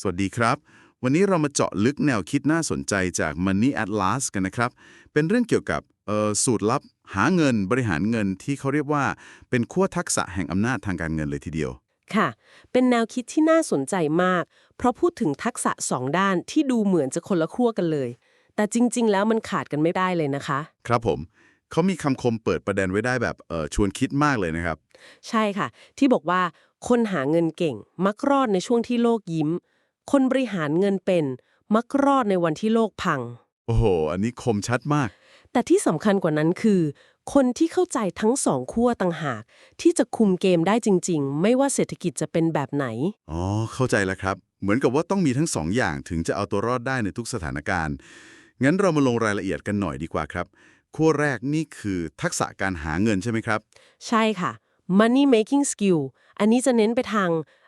สวัสดีครับ วันนี้เรามาเจาะลึกแนวคิดน่าสนใจจาก Money Atlas กันนะครับ เป็นเรื่องเกี่ยวกับเอ่อสูตรลับหาเงินบริหารเงินที่เขาเรียกว่าเป็นขั้วทักษะแห่งอำนาจทางการเงินเลยทีเดียว ค่ะ เป็นแนวคิดที่น่าสนใจมาก เพราะพูดถึงทักษะสองด้านที่ดูเหมือนจะคนละขั้วกันเลย แต่จริง ๆ แล้วมันขาดกันไม่ได้เลยนะคะ ครับผมเขามีคำคมเปิดประเด็นไว้ได้แบบเอ่อชวนคิดมากเลยนะครับ ใช่ค่ะ ที่บอกว่าคนหาเงินเก่ง มักรอดในช่วงที่โลกยิ้ม คนบริหารเงินเป็น มักรอดในวันที่โลกพัง โอ้โห อันนี้คมชัดมาก แต่ที่สำคัญกว่านั้นคือ คนที่เข้าใจทั้งสองขั้วต่างหาก ที่จะคุมเกมได้จริง ๆ ไม่ว่าเศรษฐกิจจะเป็นแบบไหน อ๋อ เข้าใจแล้วครับ เหมือนกับว่าต้องมีทั้งสองอย่างถึงจะเอาตัวรอดได้ในทุกสถานการณ์ งั้นเรามาลงรายละเอียดกันหน่อยดีกว่าครับขั้วแรกนี่คือทักษะการหาเงินใช่ไหมครับ ใช่ค่ะ money making skill อันนี้จะเน้นไปทางเอ่อ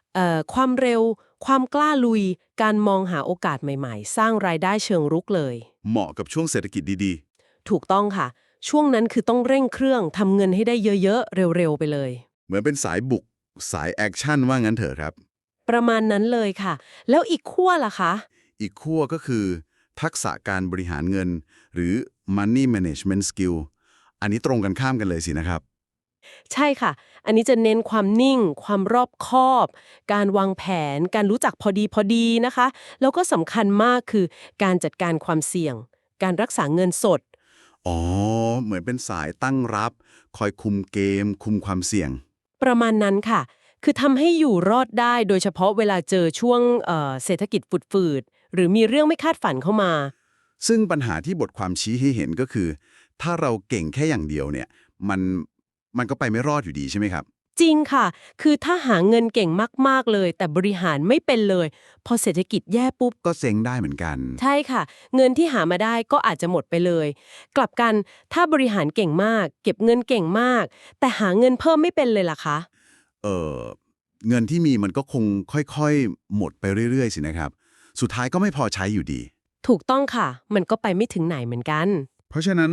ความเร็ว ความกล้าลุย การมองหาโอกาสใหม่ๆ สร้างรายได้เชิงรุกเลย เหมาะกับช่วงเศรษฐกิจดีถูกต้องค่ะ ช่วงนั้นคือต้องเร่งเครื่องทำเงินให้ได้เยอะๆ เร็วๆ ไปเลยๆเหมือนเป็นสายบุก สายแอคชั่นว่างั้นเถอะครับ ประมาณนั้นเลยค่ะ แล้วอีกขั้วล่ะคะ อีกขั้วก็คือ ทักษะการบริหารเงิน หรือ money management skill อันนี้ตรงกันข้ามกันเลยสินะครับ ใช่ค่ะ อันนี้จะเน้นความนิ่ง ความรอบคอบ การวางแผน การรู้จักพอดีพอดีนะคะ แล้วก็สำคัญมากคือการจัดการความเสี่ยง การรักษาเงินสด อ๋อ เหมือนเป็นสายตั้งรับ คอยคุมเกม คุมความเสี่ยง ประมาณนั้นค่ะ คือทำให้อยู่รอดได้โดยเฉพาะเวลาเจอช่วงเอ่อเศรษฐกิจฝืดๆหรือมีเรื่องไม่คาดฝันเข้ามา ซึ่งปัญหาที่บทความชี้ให้เห็นก็คือ ถ้าเราเก่งแค่อย่างเดียวเนี่ย มัน มันก็ไปไม่รอดอยู่ดีใช่ไหมครับ จริงค่ะ คือถ้าหาเงินเก่งมาก ๆ เลย แต่บริหารไม่เป็นเลย พอเศรษฐกิจแย่ปุ๊บ ก็เซ็งได้เหมือนกัน ใช่ค่ะ เงินที่หามาได้ก็อาจจะหมดไปเลย กลับกันถ้าบริหารเก่งมาก เก็บเงินเก่งมาก แต่หาเงินเพิ่มไม่เป็นเลยล่ะคะ เออเงินที่มีมันก็คงค่อยๆ หมดไปเรื่อย ๆ สินะครับ สุดท้ายก็ไม่พอใช้อยู่ดี ถูกต้องค่ะ มันก็ไปไม่ถึงไหนเหมือนกัน เพราะฉะนั้น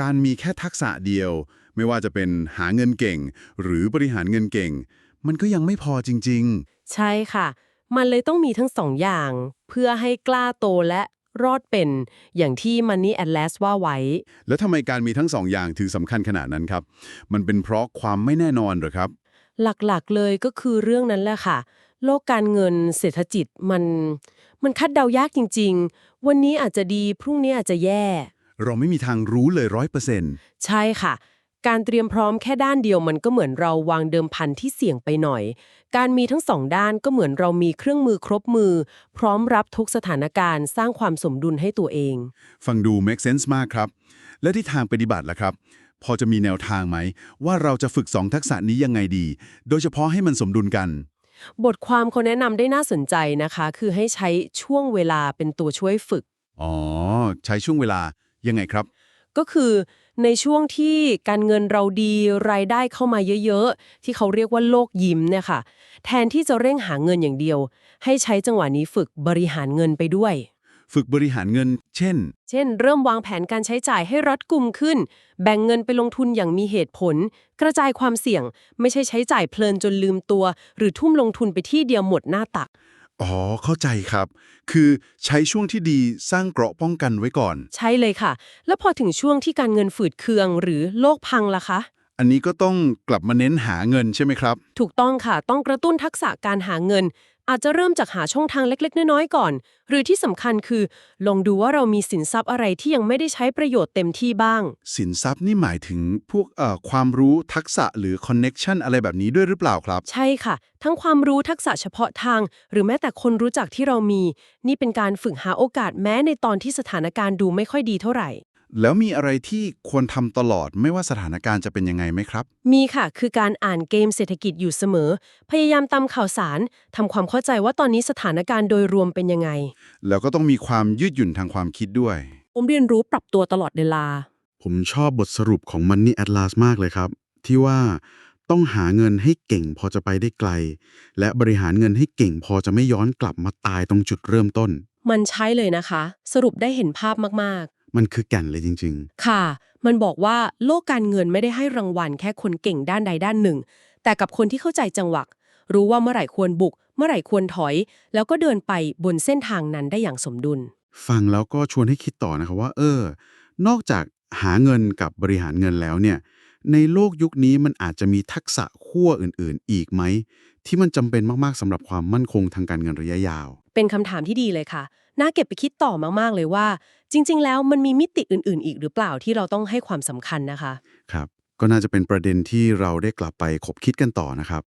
การมีแค่ทักษะเดียว ไม่ว่าจะเป็นหาเงินเก่ง หรือบริหารเงินเก่ง มันก็ยังไม่พอจริงใช่ค่ะ มันเลยต้องมีทั้งสองอย่าง เพื่อให้กล้าโตและรอดเป็นอย่างที่ Money Atlas ว่าไว้ๆแล้วทำไมการมีทั้งสองอย่างถึงสำคัญขนาดนั้นครับ มันเป็นเพราะความไม่แน่นอนเหรอครับ หลักๆเลยก็คือเรื่องนั้นแหละค่ะ โลกการเงินเศรษฐกิจมัน มันคาดเดายากจริง ๆ วันนี้อาจจะดีพรุ่งนี้อาจจะแย่ เราไม่มีทางรู้เลยร้อยเปอร์เซ็นต์ใช่ค่ะ การเตรียมพร้อมแค่ด้านเดียวมันก็เหมือนเราวางเดิมพันที่เสี่ยงไปหน่อย การมีทั้งสองด้านก็เหมือนเรามีเครื่องมือครบมือ พร้อมรับทุกสถานการณ์สร้างความสมดุลให้ตัวเอง ฟังดู make sense มากครับ และที่ทางปฏิบัติล่ะครับ พอจะมีแนวทางไหม ว่าเราจะฝึกสองทักษะนี้ยังไงดี โดยเฉพาะให้มันสมดุลกันบทความเขาแนะนำได้น่าสนใจนะคะ คือให้ใช้ช่วงเวลาเป็นตัวช่วยฝึก อ๋อ ใช้ช่วงเวลา ยังไงครับ ก็คือในช่วงที่การเงินเราดีรายได้เข้ามาเยอะๆ ที่เขาเรียกว่าโลกยิ้มเนี่ยค่ะ แทนที่จะเร่งหาเงินอย่างเดียว ให้ใช้จังหวะนี้ฝึกบริหารเงินไปด้วย ฝึกบริหารเงิน เช่น เช่น เริ่มวางแผนการใช้จ่ายให้รัดกุมขึ้น แบ่งเงินไปลงทุนอย่างมีเหตุผล กระจายความเสี่ยง ไม่ใช่ใช้จ่ายเพลินจนลืมตัว หรือทุ่มลงทุนไปที่เดียวหมดหน้าตัก อ๋อ เข้าใจครับ คือใช้ช่วงที่ดีสร้างเกราะป้องกันไว้ก่อน ใช่เลยค่ะ แล้วพอถึงช่วงที่การเงินฝืดเคืองหรือโลกพังล่ะคะ อันนี้ก็ต้องกลับมาเน้นหาเงินใช่ไหมครับ ถูกต้องค่ะ ต้องกระตุ้นทักษะการหาเงิน อาจจะเริ่มจากหาช่องทางเล็ก ๆ น้อยๆก่อน หรือที่สำคัญคือ ลองดูว่าเรามีสินทรัพย์อะไรที่ยังไม่ได้ใช้ประโยชน์เต็มที่บ้าง สินทรัพย์นี่หมายถึงพวกเอ่อความรู้ทักษะหรือคอนเน็ชันอะไรแบบนี้ด้วยหรือเปล่าครับ ใช่ค่ะ ทั้งความรู้ทักษะเฉพาะทาง หรือแม้แต่คนรู้จักที่เรามี นี่เป็นการฝึกหาโอกาสแม้ในตอนที่สถานการณ์ดูไม่ค่อยดีเท่าไหร่ แล้วมีอะไรที่ควรทำตลอดไม่ว่าสถานการณ์จะเป็นยังไงไหมครับ มีค่ะ คือการอ่านเกมเศรษฐกิจอยู่เสมอ พยายามตามข่าวสารทำความเข้าใจว่าตอนนี้สถานการณ์โดยรวมเป็นยังไง แล้วก็ต้องมีความยืดหยุ่นทางความคิดด้วย ผมเรียนรู้ปรับตัวตลอดเวลา ผมชอบบทสรุปของ Money Atlas มากเลยครับ ที่ว่าต้องหาเงินให้เก่งพอจะไปได้ไกล และบริหารเงินให้เก่งพอจะไม่ย้อนกลับมาตายตรงจุดเริ่มต้น มันใช้เลยนะคะ สรุปได้เห็นภาพมาก มันคือแก่นเลยจริงๆค่ะ มันบอกว่าโลกการเงินไม่ได้ให้รางวัลแค่คนเก่งด้านใดด้านหนึ่ง แต่กับคนที่เข้าใจจังหวะ รู้ว่าเมื่อไหร่ควรบุก เมื่อไหร่ควรถอย แล้วก็เดินไปบนเส้นทางนั้นได้อย่างสมดุลฟังแล้วก็ชวนให้คิดต่อนะครับว่า เออ นอกจากหาเงินกับบริหารเงินแล้วเนี่ย ในโลกยุคนี้มันอาจจะมีทักษะขั้วอื่นๆ อีกไหม ที่มันจำเป็นมากๆสำหรับความมั่นคงทางการเงินระยะยาว เป็นคำถามที่ดีเลยค่ะ น่าเก็บไปคิดต่อมาก ๆ เลยว่า จริง ๆ แล้วมันมีมิติอื่น ๆ อีกหรือเปล่าที่เราต้องให้ความสำคัญนะคะ ครับ ก็น่าจะเป็นประเด็นที่เราได้กลับไปคบคิดกันต่อนะครับ